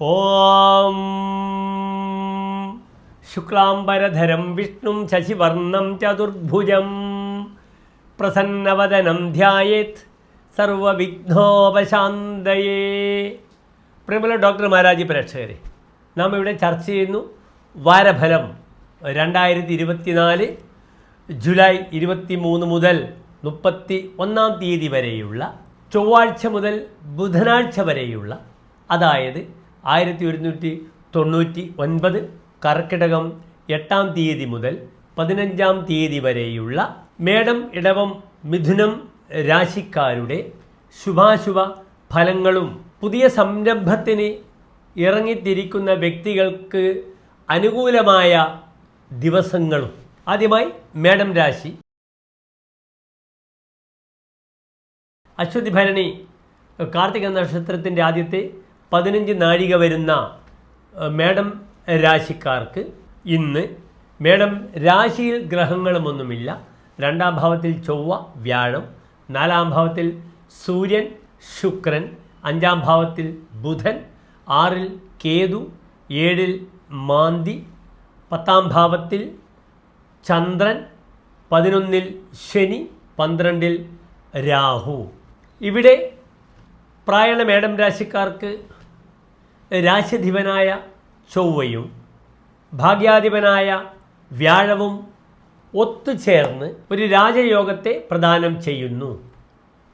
ഓം. ശുക്ലാംബരധരം വിഷ്ണും ശശിവർണം ചതുർഭുജം. പ്രസന്നവദനം ധ്യായേത് സർവവിഘ്നോപശാന്തയേ. പ്രിയമുള്ള ഡോക്ടർ മഹാരാജി പ്രേക്ഷകരെ നാം ഇവിടെ ചർച്ച ചെയ്യുന്നു വാരഫലം രണ്ടായിരത്തി ഇരുപത്തിനാല് ജൂലൈ ഇരുപത്തി മൂന്ന് മുതൽ മുപ്പത്തി ഒന്നാം തീയതി വരെയുള്ള ചൊവ്വാഴ്ച മുതൽ ബുധനാഴ്ച വരെയുള്ള അതായത് ആയിരത്തി ഒരുന്നൂറ്റി തൊണ്ണൂറ്റി ഒൻപത് കർക്കിടകം എട്ടാം തീയതി മുതൽ പതിനഞ്ചാം തീയതി വരെയുള്ള മേടം ഇടവം മിഥുനം രാശിക്കാരുടെ ശുഭാശുഭ ഫലങ്ങളും പുതിയ സംരംഭത്തിന് ഇറങ്ങിത്തിരിക്കുന്ന വ്യക്തികൾക്ക് അനുകൂലമായ ദിവസങ്ങളും. ആദ്യമായി മേടം രാശി. അശ്വതി ഭരണി കാർത്തിക നക്ഷത്രത്തിന്റെ ആദ്യത്തെ പതിനഞ്ച് നാഴിക വരുന്ന മേഡം രാശിക്കാർക്ക് ഇന്ന് മേഡം രാശിയിൽ ഗ്രഹങ്ങളുമൊന്നുമില്ല. രണ്ടാം ഭാവത്തിൽ ചൊവ്വ വ്യാഴം. നാലാം ഭാവത്തിൽ സൂര്യൻ ശുക്രൻ. അഞ്ചാം ഭാവത്തിൽ ബുധൻ. ആറിൽ കേതു. ഏഴിൽ മാന്തി. പത്താം ഭാവത്തിൽ ചന്ദ്രൻ. പതിനൊന്നിൽ ശനി. പന്ത്രണ്ടിൽ രാഹു. ഇവിടെ പ്രായണ മേഡം രാശിക്കാർക്ക് രാശിധിപനായ ചൊവ്വയും ഭാഗ്യാധിപനായ വ്യാഴവും ഒത്തുചേർന്ന് ഒരു രാജയോഗത്തെ പ്രദാനം ചെയ്യുന്നു.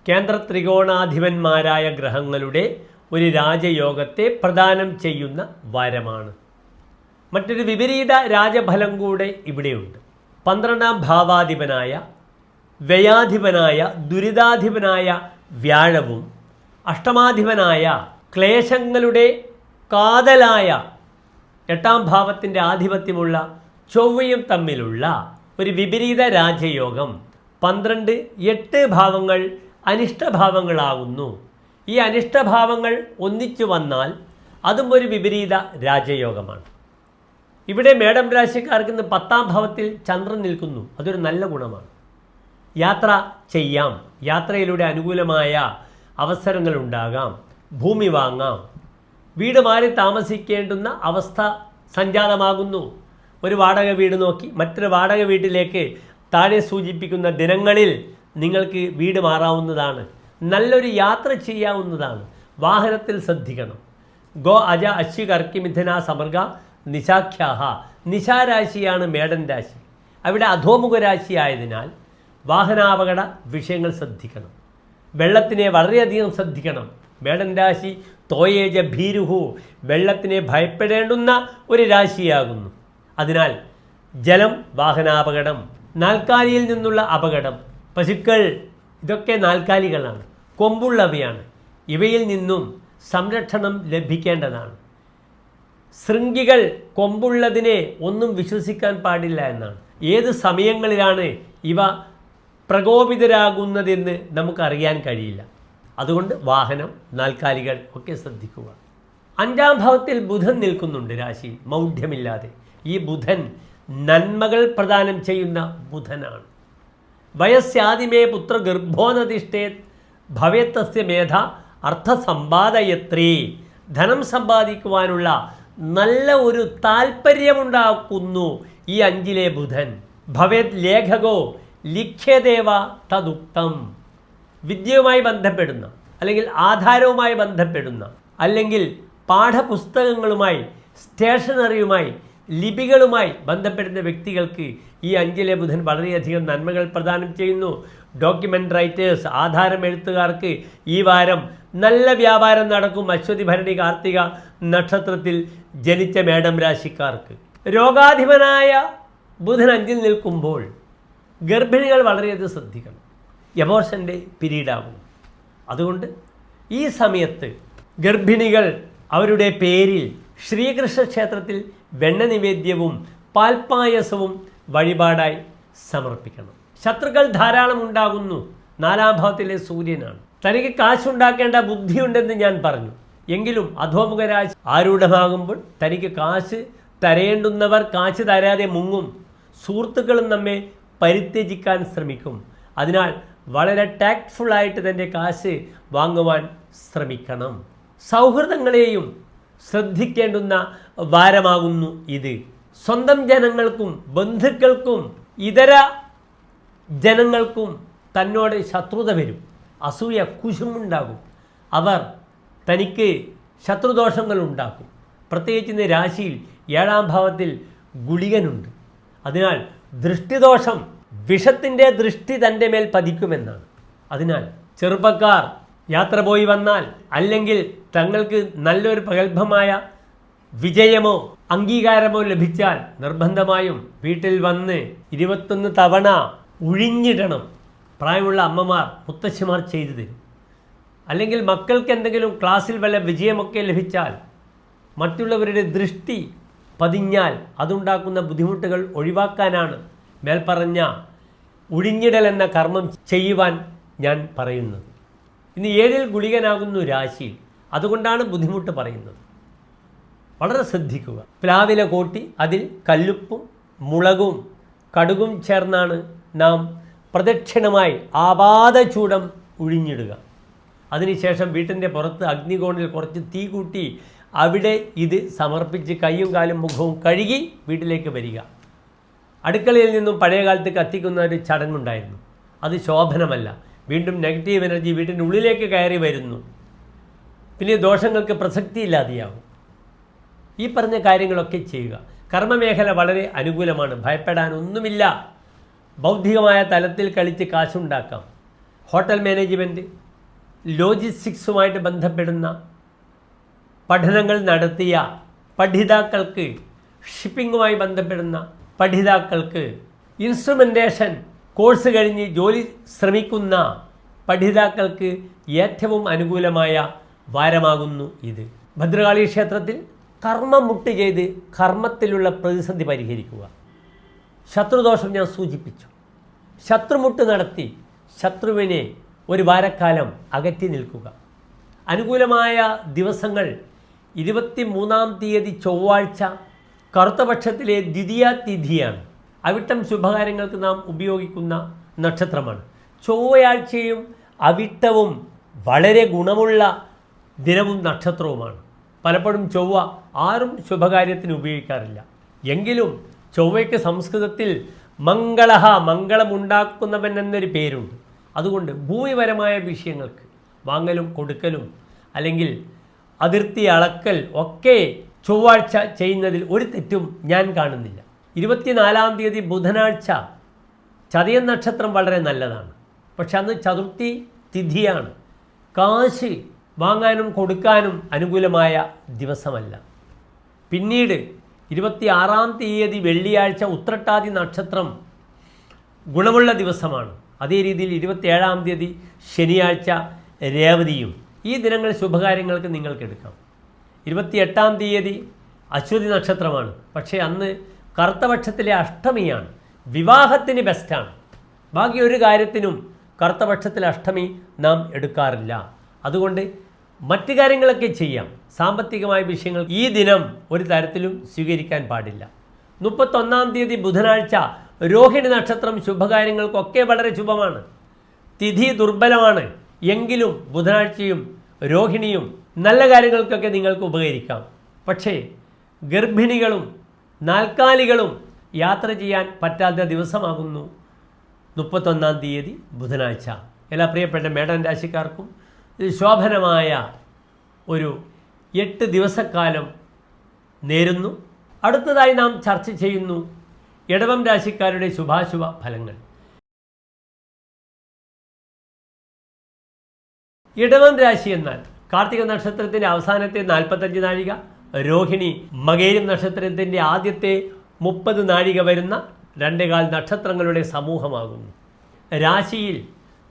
കേന്ദ്ര ത്രികോണാധിപന്മാരായ ഗ്രഹങ്ങളുടെ ഒരു രാജയോഗത്തെ പ്രദാനം ചെയ്യുന്ന വാരമാണ്. മറ്റൊരു വിപരീത രാജഫലം കൂടെ ഇവിടെയുണ്ട്. പന്ത്രണ്ടാം ഭാവാധിപനായ വ്യയാധിപനായ ദുരിതാധിപനായ വ്യാഴവും അഷ്ടമാധിപനായ ക്ലേശങ്ങളുടെ കാതലായ എട്ടാം ഭാവത്തിന്റെ ആധിപത്യമുള്ള ചൊവ്വയും തമ്മിലുള്ള ഒരു വിപരീത രാജയോഗം. പന്ത്രണ്ട് എട്ട് ഭാവങ്ങൾ അനിഷ്ടഭാവങ്ങളാകുന്നു ഈ അനിഷ്ടഭാവങ്ങൾ ഒന്നിച്ചു വന്നാൽ അതും ഒരു വിപരീത രാജയോഗമാണ്. ഇവിടെ മേഡം രാശിക്കാർക്ക് ഇന്ന് പത്താം ഭാവത്തിൽ ചന്ദ്രൻ നിൽക്കുന്നു. അതൊരു നല്ല ഗുണമാണ്. യാത്ര ചെയ്യാം. യാത്രയിലൂടെ അനുകൂലമായ അവസരങ്ങൾ ഉണ്ടാകാം. ഭൂമി വാങ്ങാം. വീട് മാറി താമസിക്കേണ്ടുന്ന അവസ്ഥ സംജാതമാകുന്നു ഒരു വാടക വീട് നോക്കി മറ്റൊരു വാടക വീട്ടിലേക്ക് താഴെ സൂചിപ്പിക്കുന്ന ദിനങ്ങളിൽ നിങ്ങൾക്ക് വീട് മാറാവുന്നതാണ്. നല്ലൊരു യാത്ര ചെയ്യാവുന്നതാണ്. വാഹനത്തിൽ ശ്രദ്ധിക്കണം. ഗോ അജ അശ്വി കർക്കിമിഥന സമർഗ നിശാഖ്യാഹ. നിശാരാശിയാണ് മേടൻ രാശി. അവിടെ അധോമുഖ രാശി ആയതിനാൽ വാഹനാപകട വിഷയങ്ങൾ ശ്രദ്ധിക്കണം. വെള്ളത്തിനെ വളരെയധികം ശ്രദ്ധിക്കണം. മേടൻ രാശി തോയേജ ഭീരുഹു വെള്ളത്തിനെ ഭയപ്പെടേണ്ടുന്ന ഒരു രാശിയാകുന്നു. അതിനാൽ ജലം വാഹനാപകടം നാൽക്കാലിയിൽ നിന്നുള്ള അപകടം പശുക്കൾ ഇതൊക്കെ നാൽക്കാലികളാണ് കൊമ്പുള്ളവയാണ്. ഇവയിൽ നിന്നും സംരക്ഷണം ലഭിക്കേണ്ടതാണ്. ശൃംഗികൾ കൊമ്പുള്ളതിനെ ഒന്നും വിശ്വസിക്കാൻ പാടില്ല എന്നാണ്. ഏത് സമയങ്ങളിലാണ് ഇവ പ്രകോപിതരാകുന്നതെന്ന് നമുക്കറിയാൻ കഴിയില്ല. അതുകൊണ്ട് വാഹനം നാൽക്കാലികൾ ഒക്കെ ശ്രദ്ധിക്കുക. അഞ്ചാം ഭാവത്തിൽ ബുധൻ നിൽക്കുന്നുണ്ട് രാശി. മൗഢ്യമില്ലാതെ. ഈ ബുധൻ നന്മകൾ പ്രദാനം ചെയ്യുന്ന ബുധനാണ്. വയസ്സാദിമേ പുത്ര ഗർഭോനതിഷ്ഠേ ഭവേത്തസ്യ മേധ അർത്ഥസമ്പാദയത്രേ. ധനം സമ്പാദിക്കുവാനുള്ള നല്ല ഒരു താല്പര്യമുണ്ടാക്കുന്നു ഈ അഞ്ചിലെ ബുധൻ. ഭവേത് ലേഖകോ ലിഖ്യദേവ തദുക്തം. വിദ്യയുമായി ബന്ധപ്പെടുന്ന അല്ലെങ്കിൽ ആധാരവുമായി ബന്ധപ്പെടുന്ന അല്ലെങ്കിൽ പാഠപുസ്തകങ്ങളുമായി സ്റ്റേഷനറിയുമായി ലിപികളുമായി ബന്ധപ്പെടുന്ന വ്യക്തികൾക്ക് ഈ അഞ്ചിലെ ബുധൻ വളരെയധികം നന്മകൾ പ്രദാനം ചെയ്യുന്നു. ഡോക്യുമെന്റ് റൈറ്റേഴ്സ് ആധാരം എഴുത്തുകാർക്ക് ഈ വാരം നല്ല വ്യാപാരം നടക്കും. അശ്വതി ഭരണി കാർത്തിക നക്ഷത്രത്തിൽ ജനിച്ച മേഡം രാശിക്കാർക്ക്. രോഗാധിപനായ ബുധൻ അഞ്ചിൽ നിൽക്കുമ്പോൾ ഗർഭിണികൾ വളരെയധികം ശ്രദ്ധിക്കണം. എമോഷന്റെ പിരീഡാവും അതുകൊണ്ട് ഈ സമയത്ത് ഗർഭിണികൾ അവരുടെ പേരിൽ ശ്രീകൃഷ്ണ ക്ഷേത്രത്തിൽ വെണ്ണ നിവേദ്യവും പാൽപ്പായസവും വഴിപാടായി സമർപ്പിക്കണം. ശത്രുക്കൾ ധാരാളം ഉണ്ടാകുന്നു. നാലാം ഭാവത്തിലെ സൂര്യനാണ്. തനിക്ക് കാശുണ്ടാക്കേണ്ട ബുദ്ധിയുണ്ടെന്ന് ഞാൻ പറഞ്ഞു. എങ്കിലും അധോമുഖരാജ് ആരൂഢമാകുമ്പോൾ തനിക്ക് കാശ് തരേണ്ടുന്നവർ കാശ് തരാതെ മുങ്ങും. സുഹൃത്തുക്കളും നമ്മെ പരിത്യജിക്കാൻ ശ്രമിക്കും. അതിനാൽ വളരെ ടാക്ട്ഫുള്ളായിട്ട് തന്റെ കാശ് വാങ്ങുവാൻ ശ്രമിക്കണം. സൗഹൃദങ്ങളെയും ശ്രദ്ധിക്കേണ്ടുന്ന വാരമാകുന്നു ഇത്. സ്വന്തം ജനങ്ങൾക്കും ബന്ധുക്കൾക്കും ഇതര ജനങ്ങൾക്കും തന്നോട് ശത്രുത വരും. അസൂയ കുശുമുണ്ടാകും അവർ തനിക്ക് ശത്രുദോഷങ്ങൾ ഉണ്ടാക്കും പ്രത്യേകിച്ച് ഇന്ന് രാശിയിൽ ഏഴാം ഭാവത്തിൽ ഗുളികനുണ്ട്. അതിനാൽ ദൃഷ്ടിദോഷം വിഷത്തിന്റെ ദൃഷ്ടി തന്റെ മേൽ പതിക്കുമെന്നാണ്. അതിനാൽ ചെറുപ്പക്കാർ യാത്ര പോയി വന്നാൽ അല്ലെങ്കിൽ തങ്ങൾക്ക് നല്ലൊരു പ്രഗത്ഭമായ വിജയമോ അംഗീകാരമോ ലഭിച്ചാൽ നിർബന്ധമായും വീട്ടിൽ വന്ന് ഇരുപത്തൊന്ന് തവണ ഉഴിഞ്ഞിടണം. പ്രായമുള്ള അമ്മമാർ മുത്തശ്ശിമാർ ചെയ്തു തരും അല്ലെങ്കിൽ മക്കൾക്ക് എന്തെങ്കിലും ക്ലാസ്സിൽ വല്ല വിജയമൊക്കെ ലഭിച്ചാൽ മറ്റുള്ളവരുടെ ദൃഷ്ടി പതിഞ്ഞാൽ അതുണ്ടാക്കുന്ന ബുദ്ധിമുട്ടുകൾ ഒഴിവാക്കാനാണ് മേൽപ്പറഞ്ഞ ഉഴിഞ്ഞിടൽ എന്ന കർമ്മം ചെയ്യുവാൻ ഞാൻ പറയുന്നത് ഇന്ന് ഏഴിൽ ഗുളികനാകുന്നു രാശിയിൽ അതുകൊണ്ടാണ് ബുദ്ധിമുട്ട് പറയുന്നത്. വളരെ ശ്രദ്ധിക്കുക. പ്ലാവില കൂട്ടി അതിൽ കല്ലുപ്പും മുളകും കടുകും ചേർന്നാണ് നാം പ്രദക്ഷിണമായി ആപാദചൂടം ഉഴിഞ്ഞിടുക. അതിനുശേഷം വീട്ടിന്റെ പുറത്ത് അഗ്നികോണിൽ കുറച്ച് തീ കൂട്ടി അവിടെ ഇത് സമർപ്പിച്ച് കൈയും കാലും മുഖവും കഴുകി വീട്ടിലേക്ക് വരിക. അടുക്കളയിൽ നിന്നും പഴയകാലത്ത് കത്തിക്കുന്ന ഒരു ചടങ്ങുണ്ടായിരുന്നു. അത് ശോഭനമല്ല. വീണ്ടും നെഗറ്റീവ് എനർജി വീട്ടിന്റെ ഉള്ളിലേക്ക് കയറി വരുന്നു. പിന്നെ ദോഷങ്ങൾക്ക് പ്രസക്തിയില്ലാതെയാവും. ഈ പറഞ്ഞ കാര്യങ്ങളൊക്കെ ചെയ്യുക. കർമ്മമേഖല വളരെ അനുകൂലമാണ്. ഭയപ്പെടാനൊന്നുമില്ല. ബൗദ്ധികമായ തലത്തിൽ കളിച്ച് കാശുണ്ടാക്കാം. ഹോട്ടൽ മാനേജ്മെന്റ് ലോജിസ്റ്റിക്സുമായിട്ട് ബന്ധപ്പെടുന്ന പഠനങ്ങൾ നടത്തിയ പഠിതാക്കൾക്ക് ഷിപ്പിങ്ങുമായി ബന്ധപ്പെടുന്ന പഠിതാക്കൾക്ക് ഇൻസ്ട്രുമെന്റേഷൻ കോഴ്സ് കഴിഞ്ഞ് ജോലി ശ്രമിക്കുന്ന പഠിതാക്കൾക്ക് ഏറ്റവും അനുകൂലമായ വാരമാകുന്നു ഇത്. ഭദ്രകാളി ക്ഷേത്രത്തിൽ കർമ്മം മുട്ട് ചെയ്ത് കർമ്മത്തിലുള്ള പ്രതിസന്ധി പരിഹരിക്കുക. ശത്രുദോഷം ഞാൻ സൂചിപ്പിച്ചു. ശത്രുമുട്ട് നടത്തി ശത്രുവിനെ ഒരു വാരക്കാലം അകറ്റി നിൽക്കുക. അനുകൂലമായ ദിവസങ്ങൾ ഇരുപത്തി മൂന്നാം തീയതി ചൊവ്വാഴ്ച കറുത്തപക്ഷത്തിലെ ദ്വിതീയ തിഥിയാണ്. അവിട്ടം ശുഭകാര്യങ്ങൾക്ക് നാം ഉപയോഗിക്കുന്ന നക്ഷത്രമാണ്. ചൊവ്വയാഴ്ചയും അവിട്ടവും വളരെ ഗുണമുള്ള ദിനവും നക്ഷത്രവുമാണ്. പലപ്പോഴും ചൊവ്വ ആരും ശുഭകാര്യത്തിന് ഉപയോഗിക്കാറില്ല. എങ്കിലും ചൊവ്വയ്ക്ക് സംസ്കൃതത്തിൽ മംഗളഹ മംഗളമുണ്ടാക്കുന്നവൻ എന്നൊരു പേരുണ്ട്. അതുകൊണ്ട് ഭൂമിപരമായ വിഷയങ്ങൾക്ക് വാങ്ങലും കൊടുക്കലും അല്ലെങ്കിൽ അതിർത്തി അളക്കൽ ഒക്കെ ചൊവ്വാഴ്ച ചെയ്യുന്നതിൽ ഒരു തെറ്റും ഞാൻ കാണുന്നില്ല. ഇരുപത്തിനാലാം തീയതി ബുധനാഴ്ച ചതയൻ നക്ഷത്രം വളരെ നല്ലതാണ്. പക്ഷെ അന്ന് ചതുർത്ഥി തിഥിയാണ്. കാശ് വാങ്ങാനും കൊടുക്കാനും അനുകൂലമായ ദിവസമല്ല. പിന്നീട് ഇരുപത്തി ആറാം തീയതി വെള്ളിയാഴ്ച ഉത്രട്ടാതി നക്ഷത്രം ഗുണമുള്ള ദിവസമാണ്. അതേ രീതിയിൽ ഇരുപത്തിയേഴാം തീയതി ശനിയാഴ്ച രേവതിയും. ഈ ദിനങ്ങൾ ശുഭകാര്യങ്ങൾക്ക് നിങ്ങൾക്ക് എടുക്കാം. ഇരുപത്തിയെട്ടാം തീയതി അശ്വതി നക്ഷത്രമാണ്. പക്ഷേ അന്ന് കറുത്തപക്ഷത്തിലെ അഷ്ടമിയാണ്. വിവാഹത്തിന് ബെസ്റ്റാണ്. ബാക്കി ഒരു കാര്യത്തിനും കറുത്തപക്ഷത്തിലെ അഷ്ടമി നാം എടുക്കാറില്ല. അതുകൊണ്ട് മറ്റു കാര്യങ്ങളൊക്കെ ചെയ്യാം. സാമ്പത്തികമായ വിഷയങ്ങൾ ഈ ദിനം ഒരു തരത്തിലും സ്വീകരിക്കാൻ പാടില്ല. മുപ്പത്തൊന്നാം തീയതി ബുധനാഴ്ച രോഹിണി നക്ഷത്രം ശുഭകാര്യങ്ങൾക്കൊക്കെ വളരെ ശുഭമാണ്. തിഥി ദുർബലമാണ്. എങ്കിലും ബുധനാഴ്ചയും രോഹിണിയും നല്ല കാര്യങ്ങൾക്കൊക്കെ നിങ്ങൾക്ക് ഉപകരിക്കാം. പക്ഷേ ഗർഭിണികളും നാൽക്കാലികളും യാത്ര ചെയ്യാൻ പറ്റാത്ത ദിവസമാകുന്നു. മുപ്പത്തൊന്നാം തീയതി ബുധനാഴ്ച. എല്ലാ പ്രിയപ്പെട്ട മേടൻ രാശിക്കാർക്കും ശോഭനമായ ഒരു എട്ട് ദിവസക്കാലം നേരുന്നു. അടുത്തതായി നാം ചർച്ച ചെയ്യുന്നു ഇടവം രാശിക്കാരുടെ ശുഭാശുഭ ഫലങ്ങൾ ഇടവം രാശി എന്നാൽ കാർത്തിക നക്ഷത്രത്തിന്റെ അവസാനത്തെ നാൽപ്പത്തഞ്ച് നാഴിക രോഹിണി മകേരം നക്ഷത്രത്തിന്റെ ആദ്യത്തെ മുപ്പത് നാഴിക വരുന്ന രണ്ടേകാൽ നക്ഷത്രങ്ങളുടെ സമൂഹമാകുന്നു. രാശിയിൽ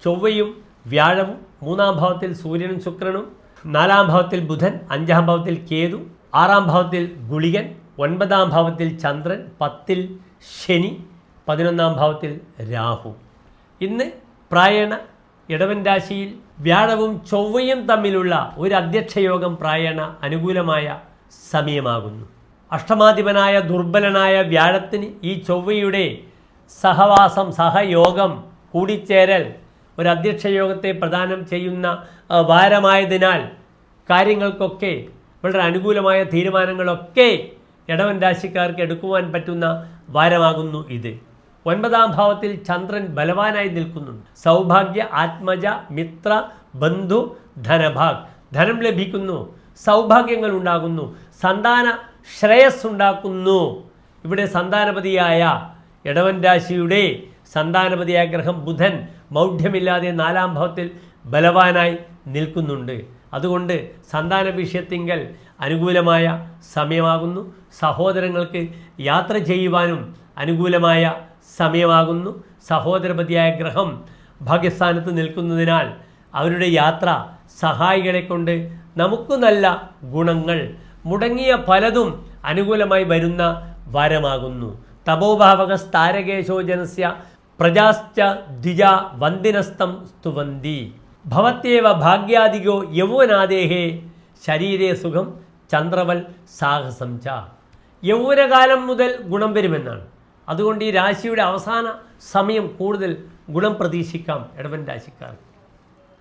ചൊവ്വയും വ്യാഴവും മൂന്നാം ഭാവത്തിൽ സൂര്യനും ശുക്രനും നാലാം ഭാവത്തിൽ ബുധൻ അഞ്ചാം ഭാവത്തിൽ കേതു ആറാം ഭാവത്തിൽ ഗുളികൻ ഒൻപതാം ഭാവത്തിൽ ചന്ദ്രൻ പത്തിൽ ശനി പതിനൊന്നാം ഭാവത്തിൽ രാഹു. ഇന്ന് പ്രായണ ഇടവൻ രാശിയിൽ വ്യാഴവും ചൊവ്വയും തമ്മിലുള്ള ഒരു അധ്യക്ഷയോഗം പ്രായണ അനുകൂലമായ സമയമാകുന്നു. അഷ്ടമാധിപനായ ദുർബലനായ വ്യാഴത്തിന് ഈ ചൊവ്വയുടെ സഹവാസം സഹയോഗം കൂടിച്ചേരൽ ഒരു അധ്യക്ഷയോഗത്തെ പ്രദാനം ചെയ്യുന്ന വാരമായതിനാൽ കാര്യങ്ങൾക്കൊക്കെ വളരെ അനുകൂലമായ തീരുമാനങ്ങളൊക്കെ ഇടവൻ രാശിക്കാർക്ക് എടുക്കുവാൻ പറ്റുന്ന വാരമാകുന്നു ഇത്. ഒൻപതാം ഭാവത്തിൽ ചന്ദ്രൻ ബലവാനായി നിൽക്കുന്നുണ്ട്. സൗഭാഗ്യ ആത്മജ മിത്ര ബന്ധു ധനഭാഗ്. ധനം ലഭിക്കുന്നു സൗഭാഗ്യങ്ങൾ ഉണ്ടാകുന്നു സന്താന ശ്രേയസ് ഉണ്ടാക്കുന്നു. ഇവിടെ സന്താനപതിയായ ഇടവൻ രാശിയുടെ സന്താനപതിയായ ഗ്രഹം ബുധൻ മൗഢ്യമില്ലാതെ നാലാം ഭാവത്തിൽ ബലവാനായി നിൽക്കുന്നുണ്ട്. അതുകൊണ്ട് സന്താന വിഷയത്തിങ്കൽ അനുകൂലമായ സമയമാകുന്നു. സഹോദരങ്ങൾക്ക് യാത്ര ചെയ്യുവാനും അനുകൂലമായ സമയമാകുന്നു. സഹോദരപതിയായ ഗ്രഹം ഭാഗ്യസ്ഥാനത്ത് നിൽക്കുന്നതിനാൽ അവരുടെ യാത്ര സഹായികളെ കൊണ്ട് നമുക്ക് നല്ല ഗുണങ്ങൾ മുടങ്ങിയ പലതും അനുകൂലമായി വരുന്ന വാരമാകുന്നു. ജനസ്യ പ്രജാശ്ച ദ്വിജ വന്ദിനസ്തം സ്തുവന്തി. ഭവത്യേവ ഭാഗ്യാധികോ യൗവനാദേഹേ ശരീരേ സുഖം ചന്ദ്രവൽ സാഹസം ച. യൗവനകാലം മുതൽ ഗുണം വരുമെന്നാണ്. അതുകൊണ്ട് ഈ രാശിയുടെ അവസാന സമയം കൂടുതൽ ഗുണം പ്രതീക്ഷിക്കാം ഇടവൻ രാശിക്കാർ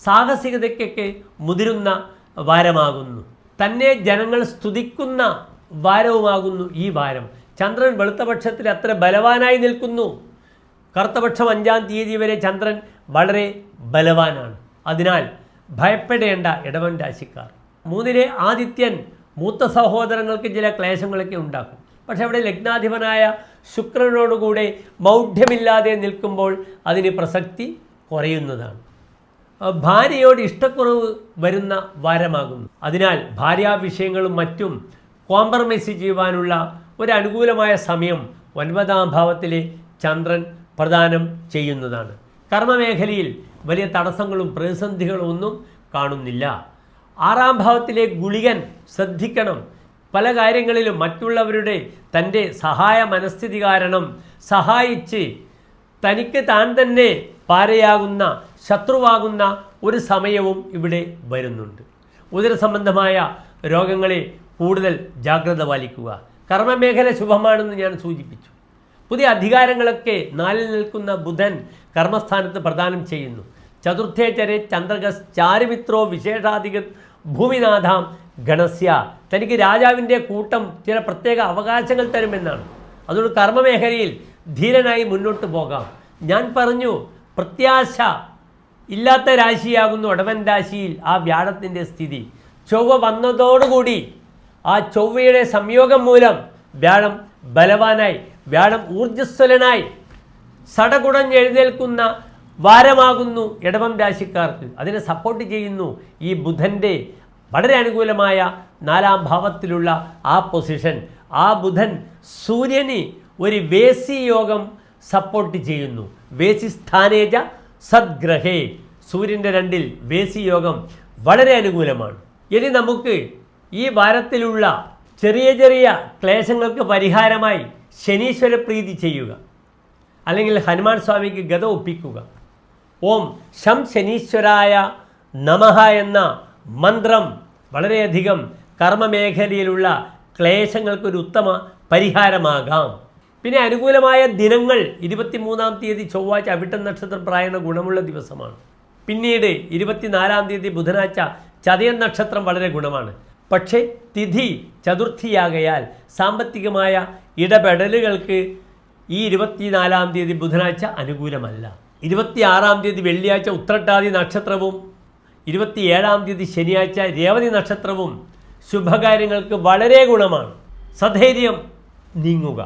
സാഹസികതയ്ക്കൊക്കെ മുതിരുന്ന വാരമാകുന്നു. തന്നെ ജനങ്ങൾ സ്തുതിക്കുന്ന വാരവുമാകുന്നു ഈ വാരം. ചന്ദ്രൻ വെളുത്തപക്ഷത്തിൽ അത്ര ബലവാനായി നിൽക്കുന്നു. കറുത്തപക്ഷം അഞ്ചാം തീയതി വരെ ചന്ദ്രൻ വളരെ ബലവാനാണ്. അതിനാൽ ഭയപ്പെടേണ്ട ഇടവൻ രാശിക്കാർ. മൂന്നിലെ ആദിത്യൻ മൂത്ത സഹോദരങ്ങൾക്ക് ചില ക്ലേശങ്ങളൊക്കെ ഉണ്ടാക്കും. പക്ഷെ അവിടെ ലഗ്നാധിപനായ ശുക്രനോടുകൂടെ മൗഢ്യമില്ലാതെ നിൽക്കുമ്പോൾ അതിന് പ്രസക്തി കുറയുന്നതാണ്. ഭാര്യയോട് ഇഷ്ടക്കുറവ് വരുന്ന വാരമാകുന്നു. അതിനാൽ ഭാര്യാവിഷയങ്ങളും മറ്റും കോംപ്രമൈസ് ചെയ്യുവാനുള്ള ഒരു അനുകൂലമായ സമയം ഒൻപതാം ഭാവത്തിലെ ചന്ദ്രൻ പ്രദാനം ചെയ്യുന്നതാണ്. കർമ്മമേഖലയിൽ വലിയ തടസ്സങ്ങളും പ്രതിസന്ധികളും ഒന്നും കാണുന്നില്ല. ആറാം ഭാവത്തിലെ ഗുളികൻ ശ്രദ്ധിക്കണം. പല കാര്യങ്ങളിലും മറ്റുള്ളവരുടെ തന്റെ സഹായ മനസ്ഥിതി കാരണം സഹായിച്ച് തനിക്ക് താൻ തന്നെ പാരയാകുന്ന ശത്രുവാകുന്ന ഒരു സമയവും ഇവിടെ വരുന്നുണ്ട്. ഉദരസംബന്ധമായ രോഗങ്ങളെ കൂടുതൽ ജാഗ്രത പാലിക്കുക. കർമ്മമേഖല ശുഭമാണെന്ന് ഞാൻ സൂചിപ്പിച്ചു. പുതിയ അധികാരങ്ങളൊക്കെ നാലിൽ നിൽക്കുന്ന ബുധൻ കർമ്മസ്ഥാനത്ത് പ്രദാനം ചെയ്യുന്നു. ചതുർത്ഥേചരെ ചന്ദ്രഗസ് ചാരുമിത്രോ വിശേഷാധിക ഭൂമിനാഥാം ഗണസ്യ. തനിക്ക് രാജാവിന്റെ കൂട്ടം ചില പ്രത്യേക അവകാശങ്ങൾ തരുമെന്നാണ്. അതുകൊണ്ട് കർമ്മമേഖലയിൽ ധീരനായി മുന്നോട്ട് പോകാം. ഞാൻ പറഞ്ഞു പ്രത്യാശ ഇല്ലാത്ത രാശിയാകുന്നു അടവൻ രാശിയിൽ ആ വ്യാഴത്തിന്റെ സ്ഥിതി. ചൊവ്വ വന്നതോടുകൂടി ആ ചൊവ്വയുടെ സംയോഗം മൂലം വ്യാഴം ബലവാനായി വ്യാഴം ഊർജസ്വലനായി സടകുടഞ്ഞെഴുന്നേൽക്കുന്ന വാരമാകുന്നു ഇടവം രാശിക്കാർക്ക്. അതിനെ സപ്പോർട്ട് ചെയ്യുന്നു ഈ ബുധന്റെ വളരെ അനുകൂലമായ നാലാം ഭാവത്തിലുള്ള ആ പൊസിഷൻ ആ ബുധൻ സൂര്യന് ഒരു വേസി യോഗം സപ്പോർട്ട് ചെയ്യുന്നു. വേസി സ്ഥാനേജ സദ്ഗ്രഹേ. സൂര്യന്റെ രണ്ടിൽ വേസി യോഗം വളരെ അനുകൂലമാണ്. ഇനി നമുക്ക് ഈ വാരത്തിലുള്ള ചെറിയ ചെറിയ ക്ലേശങ്ങൾക്ക് പരിഹാരമായി ശനീശ്വര പ്രീതി ചെയ്യുക. അല്ലെങ്കിൽ ഹനുമാൻ സ്വാമിക്ക് ഗത ഒപ്പിക്കുക. ഓം ശം ശനീശ്വരായ നമഹ എന്ന മന്ത്രം വളരെയധികം കർമ്മമേഖലയിലുള്ള ക്ലേശങ്ങൾക്കൊരു ഉത്തമ പരിഹാരമാകാം. പിന്നെ അനുകൂലമായ ദിനങ്ങൾ ഇരുപത്തിമൂന്നാം തീയതി ചൊവ്വാഴ്ച അവിട്ടം നക്ഷത്രം പ്രായണ ഗുണമുള്ള ദിവസമാണ്. പിന്നീട് ഇരുപത്തിനാലാം തീയതി ബുധനാഴ്ച ചതയൻ നക്ഷത്രം വളരെ ഗുണമാണ്. പക്ഷേ തിഥി ചതുർത്ഥിയാകയാൽ സാമ്പത്തികമായ ഇടപെടലുകൾക്ക് ഈ ഇരുപത്തിനാലാം തീയതി ബുധനാഴ്ച അനുകൂലമല്ല. ഇരുപത്തിയാറാം തീയതി വെള്ളിയാഴ്ച ഉത്രട്ടാതി നക്ഷത്രവും ഇരുപത്തിയേഴാം തീയതി ശനിയാഴ്ച രേവതി നക്ഷത്രവും ശുഭകാര്യങ്ങൾക്ക് വളരെ ഗുണമാണ്. സധൈര്യം നീങ്ങുക.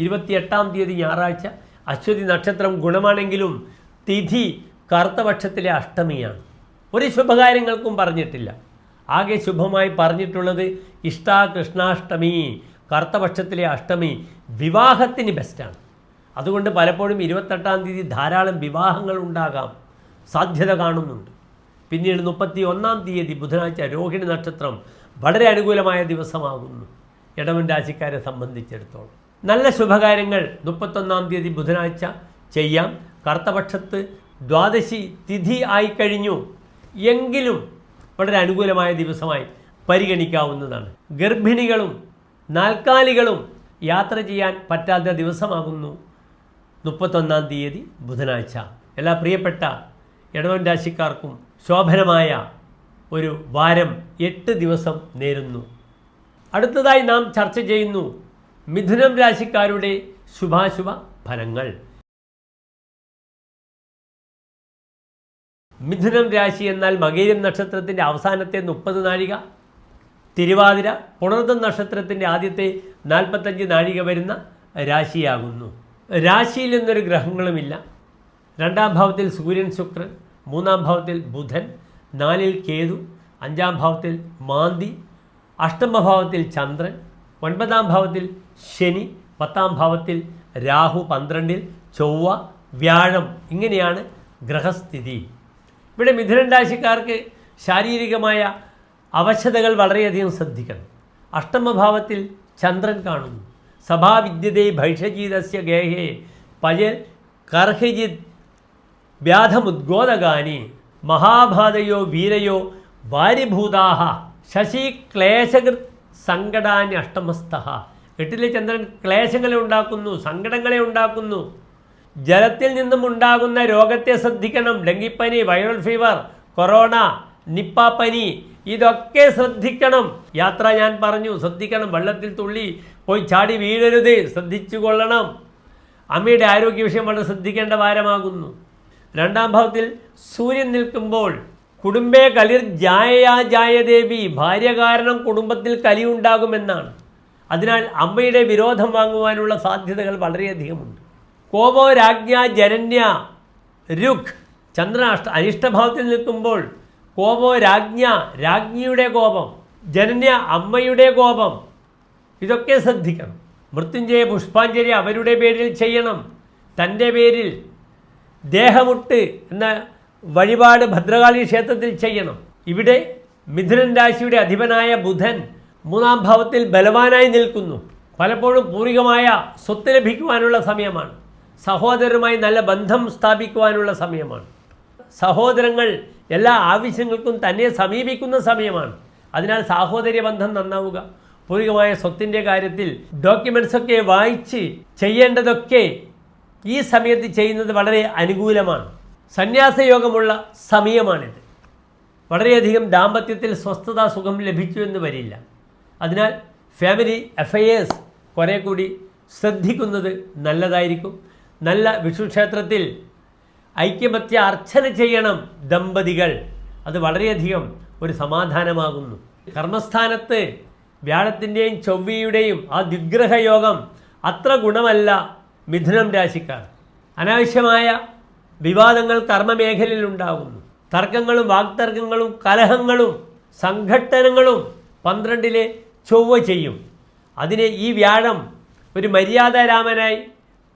ഇരുപത്തിയെട്ടാം തീയതി ഞായറാഴ്ച അശ്വതി നക്ഷത്രം ഗുണമാണെങ്കിലും തിഥി കറുത്തപക്ഷത്തിലെ അഷ്ടമിയാണ്. ഒരു ശുഭകാര്യങ്ങൾക്കും പറഞ്ഞിട്ടില്ല. ആകെ ശുഭമായി പറഞ്ഞിട്ടുള്ളത് ഇഷ്ടാ കൃഷ്ണാഷ്ടമി കറുത്തപക്ഷത്തിലെ അഷ്ടമി വിവാഹത്തിന് ബെസ്റ്റാണ് അതുകൊണ്ട് പലപ്പോഴും ഇരുപത്തെട്ടാം തീയതി ധാരാളം വിവാഹങ്ങൾ ഉണ്ടാകാം. സാധ്യത കാണുന്നുണ്ട്. പിന്നീട് മുപ്പത്തി ഒന്നാം തീയതി ബുധനാഴ്ച രോഹിണി നക്ഷത്രം വളരെ അനുകൂലമായ ദിവസമാകുന്നു. ഇടവൻ രാശിക്കാരെ സംബന്ധിച്ചിടത്തോളം. നല്ല ശുഭകാര്യങ്ങൾ മുപ്പത്തൊന്നാം തീയതി ബുധനാഴ്ച ചെയ്യാം. കറുത്തപക്ഷത്ത് ദ്വാദശി തിഥി ആയിക്കഴിഞ്ഞു എങ്കിലും വളരെ അനുകൂലമായ ദിവസമായി പരിഗണിക്കാവുന്നതാണ്. ഗർഭിണികളും നാൽക്കാലികളും യാത്ര ചെയ്യാൻ പറ്റാത്ത ദിവസമാകുന്നു. മുപ്പത്തൊന്നാം തീയതി ബുധനാഴ്ച. എല്ലാ പ്രിയപ്പെട്ട ഇടവൻ രാശിക്കാർക്കും ശോഭനമായ ഒരു വാരം എട്ട് ദിവസം നേരുന്നു. അടുത്തതായി നാം ചർച്ച ചെയ്യുന്നു മിഥുനം രാശിക്കാരുടെ ശുഭാശുഭ ഫലങ്ങൾ. മിഥുനം രാശി എന്നാൽ മകേരം നക്ഷത്രത്തിന്റെ അവസാനത്തെ മുപ്പത് നാഴിക തിരുവാതിര പുണർതം നക്ഷത്രത്തിന്റെ ആദ്യത്തെ നാൽപ്പത്തഞ്ച് നാഴിക വരുന്ന രാശിയാകുന്നു. രാശിയിൽ നിന്നൊരു ഗ്രഹങ്ങളുമില്ല. രണ്ടാം ഭാവത്തിൽ സൂര്യൻ ശുക്രൻ മൂന്നാം ഭാവത്തിൽ ബുധൻ നാലിൽ കേതു അഞ്ചാം ഭാവത്തിൽ മാന്തി അഷ്ടമഭാവത്തിൽ ചന്ദ്രൻ ഒൻപതാം ഭാവത്തിൽ ശനി പത്താം ഭാവത്തിൽ രാഹു പന്ത്രണ്ടിൽ ചൊവ്വ വ്യാഴം ഇങ്ങനെയാണ് ഗ്രഹസ്ഥിതി. ഇവിടെ മിഥുനൻ രാശിക്കാർക്ക് ശാരീരികമായ അവശതകൾ വളരെയധികം ശ്രദ്ധിക്കണം. അഷ്ടമഭാവത്തിൽ ചന്ദ്രൻ കാണുന്നു. സഭാവിദ്യതേ ഭൈഷജീതസ്യ ഗേഹേ പയൽ കർഹിജിത് വ്യാധമുദ്ഗോദകാനി മഹാഭാതയോ വീരയോ വാരിഭൂതാഹ ശശി ക്ലേശകൃത് സങ്കടാനി അഷ്ടമസ്ഥ എട്ടിലെ ചന്ദ്രൻ ക്ലേശങ്ങളെ ഉണ്ടാക്കുന്നു സങ്കടങ്ങളെ ഉണ്ടാക്കുന്നു. ജലത്തിൽ നിന്നും ഉണ്ടാകുന്ന രോഗത്തെ ശ്രദ്ധിക്കണം. ഡെങ്കിപ്പനി വൈറൽ ഫീവർ കൊറോണ നിപ്പ പനി ഇതൊക്കെ ശ്രദ്ധിക്കണം. യാത്ര ഞാൻ പറഞ്ഞു ശ്രദ്ധിക്കണം. വെള്ളത്തിൽ തുള്ളി പോയി ചാടി വീഴരുത് ശ്രദ്ധിച്ചു കൊള്ളണം അമ്മയുടെ ആരോഗ്യ വിഷയം വളരെ ശ്രദ്ധിക്കേണ്ട വാരമാകുന്നു. രണ്ടാം ഭാവത്തിൽ സൂര്യൻ നിൽക്കുമ്പോൾ കുടുംബേ കലിർ ജായയാ ജായദേവി ഭാര്യ കാരണം കുടുംബത്തിൽ കലിയുണ്ടാകുമെന്നാണ്. അതിനാൽ അമ്മയുടെ വിരോധം വാങ്ങുവാനുള്ള സാധ്യതകൾ വളരെയധികമുണ്ട്. കോപോ രാജ്ഞ ജനന്യ രുഖ് ചന്ദ്രാഷ്ട അനിഷ്ടഭാവത്തിൽ നിൽക്കുമ്പോൾ കോപോ രാജ്ഞ രാജ്ഞിയുടെ കോപം ജനന്യ അമ്മയുടെ കോപം ഇതൊക്കെ ശ്രദ്ധിക്കണം. മൃത്യുഞ്ജയ പുഷ്പാഞ്ജലി അവരുടെ പേരിൽ ചെയ്യണം. തന്റെ പേരിൽ ദേഹമുട്ട് എന്ന വഴിപാട് ഭദ്രകാളി ക്ഷേത്രത്തിൽ ചെയ്യണം. ഇവിടെ മിഥുനൻ രാശിയുടെ അധിപനായ ബുധൻ മൂന്നാം ഭാവത്തിൽ ബലവാനായി നിൽക്കുന്നു. പലപ്പോഴും പൂർവികമായ സ്വത്ത് ലഭിക്കുവാനുള്ള സമയമാണ്. സഹോദരരുമായി നല്ല ബന്ധം സ്ഥാപിക്കുവാനുള്ള സമയമാണ്. സഹോദരങ്ങൾ എല്ലാ ആവശ്യങ്ങൾക്കും തന്നെ സമീപിക്കുന്ന സമയമാണ്. അതിനാൽ സാഹോദര്യ ബന്ധം നന്നാവുക. പൂർവികമായ സ്വത്തിന്റെ കാര്യത്തിൽ ഡോക്യുമെൻസ് ഒക്കെ വായിച്ച് ചെയ്യേണ്ടതൊക്കെ ഈ സമയത്ത് ചെയ്യുന്നത് വളരെ അനുകൂലമാണ്. സന്യാസയോഗമുള്ള സമയമാണിത്. വളരെയധികം ദാമ്പത്യത്തിൽ സ്വസ്ഥത സുഖം ലഭിച്ചു എന്ന് വരില്ല. അതിനാൽ ഫാമിലി അഫയേഴ്സ് കുറേ കൂടി ശ്രദ്ധിക്കുന്നത് നല്ലതായിരിക്കും. നല്ല വിഷുക്ഷേത്രത്തിൽ ഐക്യമത്യ അർച്ചന ചെയ്യണം ദമ്പതികൾ. അത് വളരെയധികം ഒരു സമാധാനമാകുന്നു. കർമ്മസ്ഥാനത്ത് വ്യാഴത്തിന്റെയും ചൊവ്വയുടെയും ആ ദുഗ്രഹയോഗം അത്ര ഗുണമല്ല മിഥുനം രാശിക്കാർ. അനാവശ്യമായ വിവാദങ്ങൾ കർമ്മമേഖലയിൽ ഉണ്ടാകുന്നു. തർക്കങ്ങളും വാക്തർക്കങ്ങളും കലഹങ്ങളും സംഘട്ടനങ്ങളും പന്ത്രണ്ടിലെ ചൊവ്വ ചെയ്യും. അതിനെ ഈ വ്യാഴം ഒരു മര്യാദാരാമനായി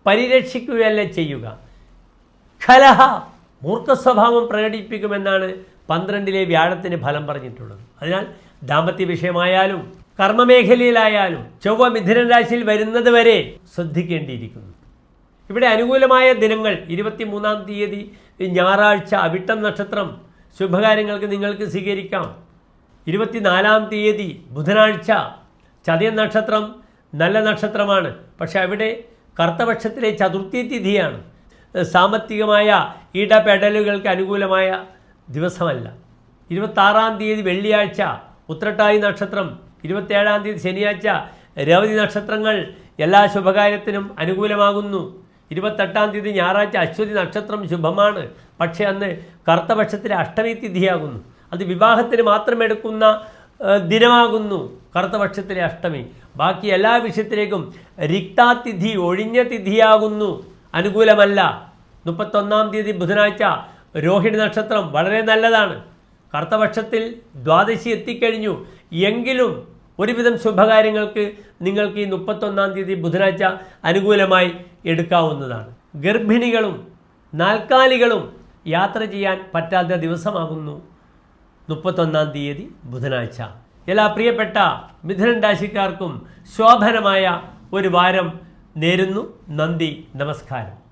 പരിരക്ഷിക്കുകയല്ല ചെയ്യുക. കലഹ മൂർഖസ്വഭാവം പ്രകടിപ്പിക്കുമെന്നാണ് പന്ത്രണ്ടിലെ വ്യാഴത്തിന് ഫലം പറഞ്ഞിട്ടുള്ളത്. അതിനാൽ ദാമ്പത്യ വിഷയമായാലും കർമ്മമേഖലയിലായാലും ചൊവ്വ മിഥുനൻ രാശിയിൽ വരുന്നത് വരെ ശ്രദ്ധിക്കേണ്ടിയിരിക്കുന്നു. ഇവിടെ അനുകൂലമായ ദിനങ്ങൾ ഇരുപത്തിമൂന്നാം തീയതി ഞായറാഴ്ച അവിട്ടം നക്ഷത്രം ശുഭകാര്യങ്ങൾക്ക് നിങ്ങൾക്ക് സ്വീകരിക്കാം. ഇരുപത്തിനാലാം തീയതി ബുധനാഴ്ച ചതയ നക്ഷത്രം നല്ല നക്ഷത്രമാണ്. പക്ഷെ അവിടെ കർത്തപക്ഷത്തിലെ ചതുർത്ഥി തിഥിയാണ്. സാമ്പത്തികമായ ഇടപെടലുകൾക്ക് അനുകൂലമായ ദിവസമല്ല. ഇരുപത്താറാം തീയതി വെള്ളിയാഴ്ച ഉത്രട്ടായി നക്ഷത്രം ഇരുപത്തേഴാം തീയതി ശനിയാഴ്ച രവതി നക്ഷത്രങ്ങൾ എല്ലാ ശുഭകാര്യത്തിനും അനുകൂലമാകുന്നു. ഇരുപത്തെട്ടാം തീയതി ഞായറാഴ്ച അശ്വതി നക്ഷത്രം ശുഭമാണ്. പക്ഷേ അന്ന് കറുത്തപക്ഷത്തിലെ അഷ്ടമി തിഥിയാകുന്നു. അത് വിവാഹത്തിന് മാത്രം എടുക്കുന്ന ദിനമാകുന്നു കറുത്തപക്ഷത്തിലെ അഷ്ടമി. ബാക്കി എല്ലാ വിഷയത്തിലേക്കും രിക്താതിഥി ഒഴിഞ്ഞ തിഥിയാകുന്നു. അനുകൂലമല്ല. മുപ്പത്തൊന്നാം തീയതി ബുധനാഴ്ച രോഹിണി നക്ഷത്രം വളരെ നല്ലതാണ്. കറുത്തപക്ഷത്തിൽ ദ്വാദശി എത്തിക്കഴിഞ്ഞു. എങ്കിലും ഒരുവിധം ശുഭകാര്യങ്ങൾക്ക് നിങ്ങൾക്ക് ഈ മുപ്പത്തൊന്നാം തീയതി ബുധനാഴ്ച അനുകൂലമായി എടുക്കാവുന്നതാണ്. ഗർഭിണികളും നാൽക്കാലികളും യാത്ര ചെയ്യാൻ പറ്റാത്ത ദിവസമാകുന്നു മുപ്പത്തൊന്നാം തീയതി ബുധനാഴ്ച. എല്ലാ പ്രിയപ്പെട്ട മിഥുനൻ രാശിക്കാർക്കും ശോഭനമായ ഒരു വാരം നേരുന്നു. നന്ദി നമസ്കാരം.